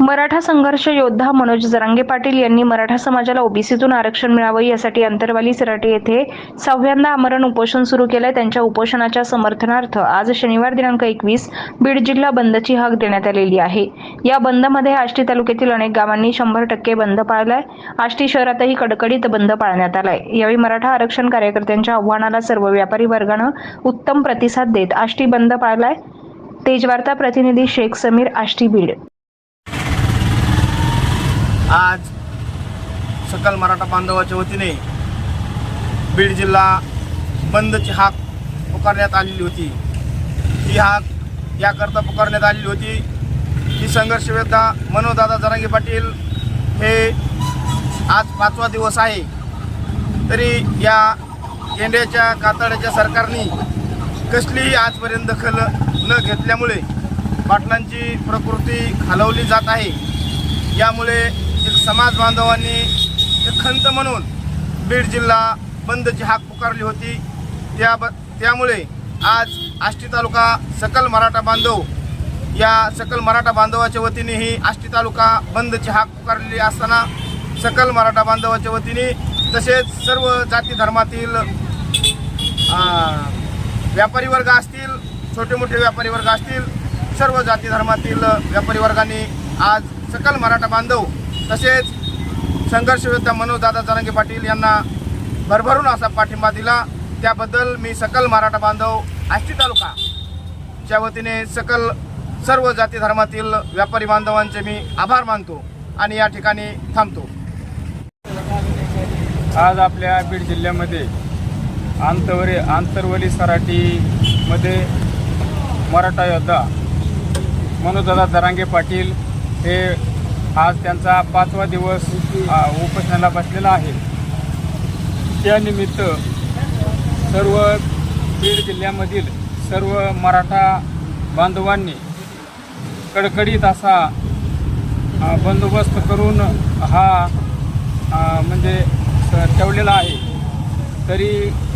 मराठा संघर्ष योद्धा मनोज जरांगे पाटील यांनी मराठा समाजाला ओबीसीतून आरक्षण मिळावं यासाठी अंतरवाली सराटी येथे सहाव्यांदा आमरण उपोषण सुरू केलंय. त्यांच्या उपोषणाच्या समर्थनार्थ आज शनिवार दिनांक एकवीस बीड जिल्हा बंदची हाक देण्यात आलेली आहे. या बंदमध्ये आष्टी तालुक्यातील अनेक गावांनी शंभर टक्के बंद पाळलाय. आष्टी शहरातही कडकडीत बंद पाळण्यात आलाय. यावेळी मराठा आरक्षण कार्यकर्त्यांच्या आव्हानाला सर्व व्यापारी वर्गानं उत्तम प्रतिसाद देत आष्टी बंद पाळलाय. तेजवार्ता प्रतिनिधी शेख समीर आष्टी बीड. आज सकल मराठा बांधवाच्या वतीने बीड जिल्हा बंदची हाक पुकारण्यात आलेली होती. ही हाक याकरता पुकारण्यात आलेली होती. ही संघर्ष मनोदादा जरांगे पाटील हे आज पाचवा दिवस आहे. तरी या गेंड्याच्या कातड्याच्या सरकारने कसलीही आजपर्यंत दखल न घेतल्यामुळे पाटलांची प्रकृती खालवली जात आहे. यामुळे समाज बांधवांनी एक खंत म्हणून बीड जिल्हा बंदची हाक पुकारली होती. त्या त्यामुळे आज आष्टी तालुका सकल मराठा बांधव या सकल मराठा बांधवाच्या वतीने ही आष्टी तालुका बंदची हाक पुकारलेली असताना सकल मराठा बांधवाच्या वतीने तसेच सर्व जाती धर्मातील व्यापारी वर्ग असतील छोटे मोठे व्यापारी वर्ग असतील सर्व जाती धर्मातील व्यापारी वर्गाने आज सकल मराठा बांधव तसेच संघर्षयोद्धा मनोजदादा जरांगे पाटील यांना भरभरून असा पाठिंबा दिला. त्याबद्दल मी सकल मराठा बांधव आष्टी तालुका च्या वतीने सकल सर्व जाती धर्मातील व्यापारी बांधवांचे मी आभार मानतो आणि या ठिकाणी थांबतो. आज आपल्या बीड जिल्ह्यामध्ये आंतवरी आंतरवली सराटीमध्ये मराठा योद्धा मनोजदादा दरांगे पाटील हे आज त्यांचा पाचवा दिवस उपोषणाला बसलेला आहे. त्यानिमित्त सर्व बीड जिल्ह्यामधील सर्व मराठा बांधवांनी कडकडीत असा बंदोबस्त करून हा म्हणजे स- ठेवलेला आहे. तरी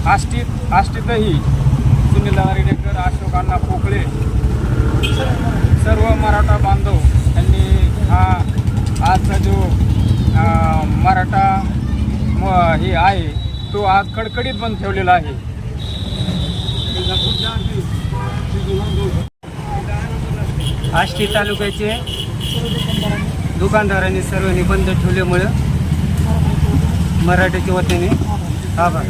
आष्टीत आष्टीतही सुनील नारेडेकर अशोक अण्णा पोकळे सर्व मराठा बांधव यांनी हा आजचा जो आ, मराठा म- हे आहे तो आज कडकडीत बंद ठेवलेला आहे. आष्टी तालुक्याचे दुकानदारांनी सर्वांनी बंद ठेवल्यामुळं मराठीच्या वतीने आभार